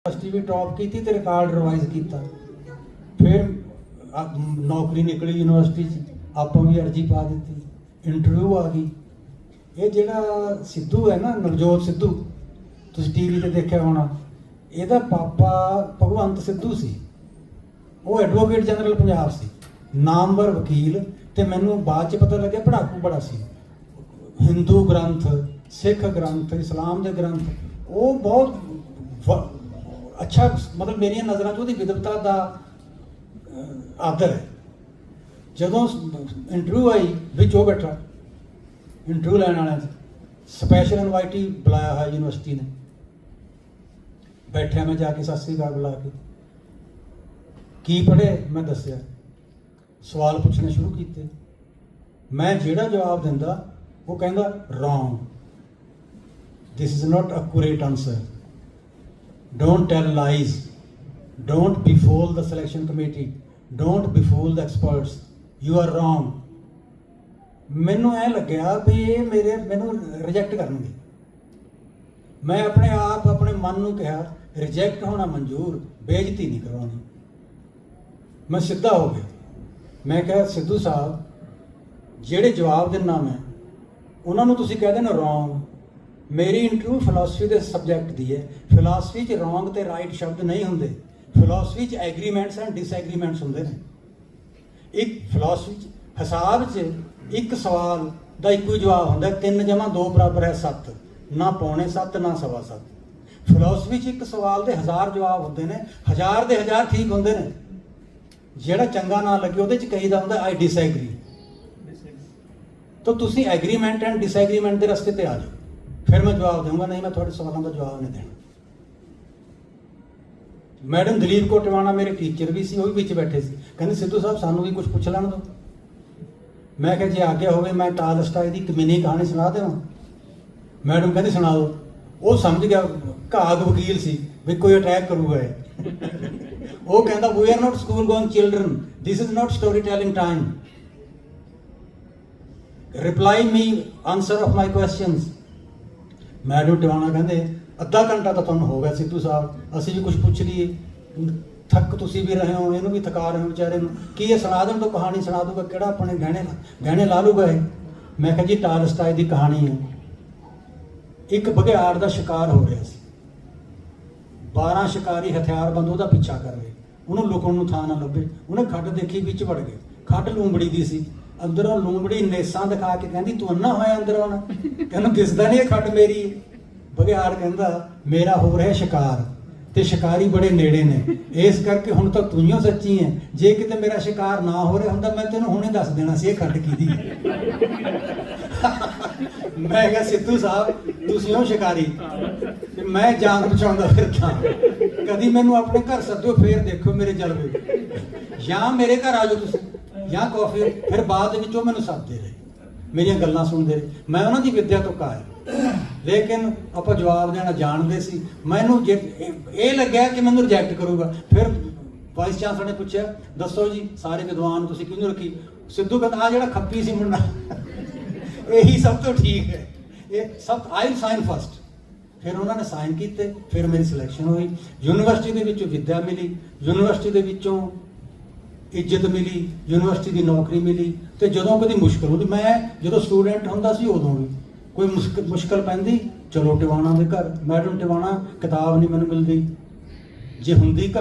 University ਵੀ top ਕੀਤੀ ਤੇ record revise ਕੀਤਾ। ਫਿਰ ਨੌਕਰੀ ਨਿਕਲੀ ਯੂਨੀਵਰਸਿਟੀ 'ਚ, ਆਪਾਂ ਵੀ ਅਰਜੀ ਪਾ ਦਿੱਤੀ। ਇੰਟਰਵਿਊ ਆ ਗਈ। ਇਹ ਜਿਹੜਾ ਸਿੱਧੂ ਹੈ ਨਾ, ਨਵਜੋਤ ਸਿੱਧੂ, ਤੁਸੀਂ ਟੀਵੀ ਤੇ ਦੇਖਿਆ ਹੋਣਾ, ਇਹਦਾ ਪਾਪਾ ਭਗਵੰਤ ਸਿੱਧੂ ਸੀ। ਉਹ ਐਡਵੋਕੇਟ ਜਨਰਲ ਪੰਜਾਬ ਸੀ। ਨਾਮਵਰ ਵਕੀਲ ਤੇ ਮੈਨੂੰ ਬਾਅਦ ਚ ਪਤਾ ਲੱਗਿਆ ਪੜਾਕੂ ਬੜਾ ਸੀ। ਹਿੰਦੂ ਗ੍ਰੰਥ, ਸਿੱਖ ਗ੍ਰੰਥ, ਇਸਲਾਮ ਦੇ ਗ੍ਰੰਥ, ਉਹ ਬਹੁਤ ਅੱਛਾ, ਮਤਲਬ ਮੇਰੀਆਂ ਨਜ਼ਰਾਂ 'ਚ ਉਹਦੀ ਵਿਦਵਤਾ ਦਾ ਆਦਰ ਹੈ। ਜਦੋਂ ਇੰਟਰਵਿਊ ਆਈ, ਵਿੱਚ ਉਹ ਬੈਠਾ, ਇੰਟਰਵਿਊ ਲੈਣ ਵਾਲਿਆਂ 'ਚ ਸਪੈਸ਼ਲ ਇਨਵਾਈਟੀ ਬੁਲਾਇਆ ਹੋਇਆ ਯੂਨੀਵਰਸਿਟੀ ਨੇ। ਬੈਠਿਆ ਮੈਂ ਜਾ ਕੇ, ਸਤਿ ਸ੍ਰੀ ਅਕਾਲ ਬੁਲਾ ਕੇ। ਕੀ ਪੜ੍ਹੇ ਮੈਂ ਦੱਸਿਆ। ਸਵਾਲ ਪੁੱਛਣੇ ਸ਼ੁਰੂ ਕੀਤੇ। ਮੈਂ ਜਿਹੜਾ ਜਵਾਬ ਦਿੰਦਾ, ਉਹ ਕਹਿੰਦਾ wrong this is not accurate answer don't tell lies. Don't befool the selection committee. Don't befool the experts. You are wrong. ਮੈਨੂੰ ਐ ਲੱਗਿਆ ਵੀ ਇਹ ਮੇਰੇ ਮੈਨੂੰ ਰਿਜੈਕਟ ਕਰਨਗੇ। ਮੈਂ ਆਪਣੇ ਆਪ, ਆਪਣੇ ਮਨ ਨੂੰ ਕਿਹਾ ਰਿਜੈਕਟ ਹੋਣਾ ਮਨਜ਼ੂਰ, ਬੇਇੱਜ਼ਤੀ ਨਹੀਂ ਕਰਵਾਉਣੀ। ਮੈਂ ਸਿੱਧਾ ਹੋ ਗਿਆ। ਮੈਂ ਕਿਹਾ, ਸਿੱਧੂ ਸਾਹਿਬ, ਜਿਹੜੇ ਜਵਾਬ ਦਿੰਨਾ ਮੈਂ, ਉਹਨਾਂ ਨੂੰ ਤੁਸੀਂ ਕਹਿ ਦੇਣਾ ਰੋਂਗ ਮੇਰੀ ਇੰਟਰਵਿਊ ਫਿਲਾਸਫੀ ਦੇ ਸਬਜੈਕਟ ਦੀ ਹੈ। ਫਿਲਾਸਫੀ 'ਚ ਰੋਂਗ ਤੇ ਰਾਈਟ ਸ਼ਬਦ ਨਹੀਂ ਹੁੰਦੇ। ਫਿਲਾਸਫੀ 'ਚ ਐਗਰੀਮੈਂਟਸ ਐਂਡ ਡਿਸਐਗਰੀਮੈਂਟਸ ਹੁੰਦੇ ਨੇ। ਇੱਕ ਫਿਲਾਸਫੀ 'ਚ ਹਿਸਾਬ 'ਚ ਇੱਕ ਸਵਾਲ ਦਾ ਇੱਕੋ ਹੀ ਜਵਾਬ ਹੁੰਦਾ 3 ਜਮਾ 2 ਬਰਾਬਰ ਹੈ 7 ਨਾ ਪੌਣੇ 7 ਨਾ ਸਵਾ 7 ਫਿਲਾਸਫੀ 'ਚ ਇੱਕ ਸਵਾਲ ਦੇ ਹਜ਼ਾਰ ਜਵਾਬ ਹੁੰਦੇ ਨੇ ਹਜ਼ਾਰ ਦੇ ਹਜ਼ਾਰ ਠੀਕ ਹੁੰਦੇ ਨੇ। ਜਿਹੜਾ ਚੰਗਾ ਨਾ ਲੱਗੇ ਉਹਦੇ 'ਚ ਕਹੀਦਾ ਹੁੰਦਾ ਆਈ ਡਿਸਐਗਰੀ ਤਾਂ ਤੁਸੀਂ ਐਗਰੀਮੈਂਟ ਐਂਡ ਡਿਸਐਗਰੀਮੈਂਟ ਦੇ ਰਸਤੇ ਤੇ ਆ ਜਾਓ। ਫਿਰ ਮੈਂ ਜਵਾਬ ਦੇਵਾਂਗਾ ਨਹੀਂ ਮੈਂ ਤੁਹਾਡੇ ਸਵਾਲਾਂ ਦਾ ਜਵਾਬ ਨਹੀਂ ਦੇਣਾ। ਮੈਡਮ ਦਲੀਪ ਕੋਟਵਾਣਾ ਮੇਰੇ ਟੀਚਰ ਵੀ ਸੀ, ਉਹ ਵੀ ਵਿੱਚ ਬੈਠੇ ਸੀ। ਕਹਿੰਦੇ, ਸਿੱਧੂ ਸਾਹਿਬ, ਸਾਨੂੰ ਵੀ ਕੁਝ ਪੁੱਛ ਲੈਣ ਦਿਓ। ਮੈਂ ਕਿਹਾ, ਜੇ ਆਗਿਆ ਹੋਵੇ, ਮੈਂ ਟਾਲਸਟਾਈ ਦੀ ਇੱਕ ਮਿੰਨੀ ਕਹਾਣੀ ਸੁਣਾ ਦੇਵਾਂ। ਮੈਡਮ ਕਹਿੰਦੇ, ਸੁਣਾਓ। ਉਹ ਸਮਝ ਗਿਆ, ਘਾਗ ਵਕੀਲ ਸੀ, ਵੀ ਕੋਈ ਅਟੈਕ ਕਰੂਗਾ ਇਹ। ਉਹ ਕਹਿੰਦਾ we are not school going children this is not story telling time reply me answer of my questions madam Tiwana ਕਹਿੰਦੇ, ਅੱਧਾ ਘੰਟਾ ਤਾਂ ਤੁਹਾਨੂੰ ਹੋ ਗਿਆ ਸਿੱਧੂ ਸਾਹਿਬ, ਅਸੀਂ ਵੀ ਕੁਝ ਪੁੱਛ ਲਈਏ। ਥੱਕ ਤੁਸੀਂ ਵੀ ਰਹੇ ਹੋ, ਇਹਨੂੰ ਵੀ ਥਕਾ ਰਹੇ ਹੋ ਵਿਚਾਰੇ ਨੂੰ। ਕੀ ਇਹ ਸੁਣਾ ਦੇਣ ਤੋਂ ਕਹਾਣੀ ਸੁਣਾ ਦੂਗਾ ਕਿਹੜਾ ਆਪਣੇ ਗਹਿਣੇ ਗਹਿਣੇ ਲਾ ਲੂਗਾ ਇਹ? ਮੈਂ ਕਿਹਾ ਜੀ ਟਾਲਸਟਾਈ ਦੀ ਕਹਾਣੀ ਹੈ। ਇੱਕ ਬਘਿਆੜ ਦਾ ਸ਼ਿਕਾਰ ਹੋ ਰਿਹਾ ਸੀ। 12 ਸ਼ਿਕਾਰੀ ਹਥਿਆਰਬੰਦ ਉਹਦਾ ਪਿੱਛਾ ਕਰ ਰਹੇ ਉਹਨੂੰ ਲੁਕਣ ਨੂੰ ਥਾਂ ਨਾ ਲੱਭੇ। ਉਹਨੇ ਖੱਡ ਦੇਖੀ, ਵਿੱਚ ਵੜ ਗਏ। ਖੱਡ ਲੂੰਬੜੀ ਦੀ ਸੀ। ਅੰਦਰੋਂ ਲੂੰਬੜੀ ਨੇਸਾਂ ਦਿਖਾ ਕੇ ਕਹਿੰਦੀ, ਤੂੰ ਅੰਨਾ ਹੋਇਆ ਅੰਦਰੋਂ ਨਾ ਕਹਿੰਦਾ, ਦਿਸਦਾ ਨਹੀਂ ਇਹ ਮੇਰੀ? ਹੈ। ਕਹਿੰਦਾ, ਮੇਰਾ ਹੋ ਰਿਹਾ ਸ਼ਿਕਾਰ ਤੇ ਸ਼ਿਕਾਰੀ ਬੜੇ ਨੇੜੇ ਨੇ। ਇਸ ਕਰਕੇ ਹੁਣ ਤਾਂ ਤੂੰ ਹੀ ਸੱਚੀ ਹੈ ਜੇ ਕਿਤੇ ਮੇਰਾ ਸ਼ਿਕਾਰ ਨਾ ਹੋ ਰਿਹਾ ਹੁੰਦਾ, ਮੈਂ ਤੈਨੂੰ ਹੁਣੇ ਦੱਸ ਦੇਣਾ ਸੀ ਇਹ ਖੱਡ ਕਿਹਦੀ ਮੈਂ ਕਿਹਾ, ਸਿੱਧੂ ਸਾਹਿਬ, ਤੁਸੀਂ ਹੋ ਸ਼ਿਕਾਰੀ। ਤੇ ਮੈਂ ਜਾਨ ਬਚਾਉਂਦਾ ਫਿਰਦਾ। ਕਦੀ ਮੈਨੂੰ ਆਪਣੇ ਘਰ ਸੱਦਿਓ ਫੇਰ ਦੇਖੋ ਮੇਰੇ ਜਲਵੇ। ਜਾਂ ਮੇਰੇ ਘਰ ਆ ਜਾਓ ਤੁਸੀਂ। ਜਾਂ ਕਾਫੀ ਫਿਰ ਬਾਅਦ ਵਿੱਚ ਉਹ ਮੈਨੂੰ ਸੱਦਦੇ ਰਹੇ। ਮੇਰੀਆਂ ਗੱਲਾਂ ਸੁਣਦੇ ਰਹੇ। ਮੈਂ ਉਹਨਾਂ ਦੀ ਵਿੱਦਿਆ ਤੋਂ ਕਾਇਰ ਲੇਕਿਨ ਆਪਾਂ ਜਵਾਬ ਦੇਣਾ ਜਾਣਦੇ ਸੀ। ਮੈਨੂੰ ਇਹ- ਲੱਗਿਆ ਕਿ ਮੈਨੂੰ ਰਿਜੈਕਟ ਕਰੂਗਾ, ਫਿਰ ਵਾਈਸ ਚਾਂਸਲਰ ਨੇ ਪੁੱਛਿਆ, ਦੱਸੋ ਜੀ, ਸਾਰੇ ਵਿਦਵਾਨ ਤੁਸੀਂ ਕਿਹਨੂੰ ਰੱਖੀ? ਸਿੱਧੂ ਕਹਿੰਦਾ ਆ ਜਿਹੜਾ ਖੱਪੀ ਸੀ ਮੁੰਡਾ। ਇਹੀ ਸਭ ਤੋਂ ਠੀਕ ਹੈ। ਇਹ ਸਭ ਆਈ ਸਾਈਨ ਫਸਟ ਫਿਰ ਉਹਨਾਂ ਨੇ ਸਾਈਨ ਕੀਤੇ, ਫਿਰ ਮੇਰੀ ਸਿਲੈਕਸ਼ਨ ਹੋਈ। ਯੂਨੀਵਰਸਿਟੀ ਦੇ ਵਿੱਚੋਂ ਵਿੱਦਿਆ ਮਿਲੀ। ਯੂਨੀਵਰਸਿਟੀ ਦੇ ਵਿੱਚੋਂ ਇੱਜ਼ਤ ਮਿਲੀ, ਯੂਨੀਵਰਸਿਟੀ ਦੀ ਨੌਕਰੀ ਮਿਲੀ ਤੇ ਜਦੋਂ ਕਦੀ ਮੁਸ਼ਕਲ ਹੁੰਦੀ, ਮੈਂ ਜਦੋਂ ਸਟੂਡੈਂਟ ਹੁੰਦਾ ਸੀ ਉਦੋਂ ਵੀ ਕੋਈ ਮੁਸ਼ਕ- ਮੁਸ਼ਕਲ ਪੈਂਦੀ, ਚਲੋ ਟਿਵਾਣਾ ਦੇ ਘਰ, ਮੈਡਮ ਟਿਵਾਣਾ, ਕਿਤਾਬ ਨਹੀਂ ਮੈਨੂੰ ਮਿਲਦੀ। ਜੇ ਹੁੰਦੀ ਘਰ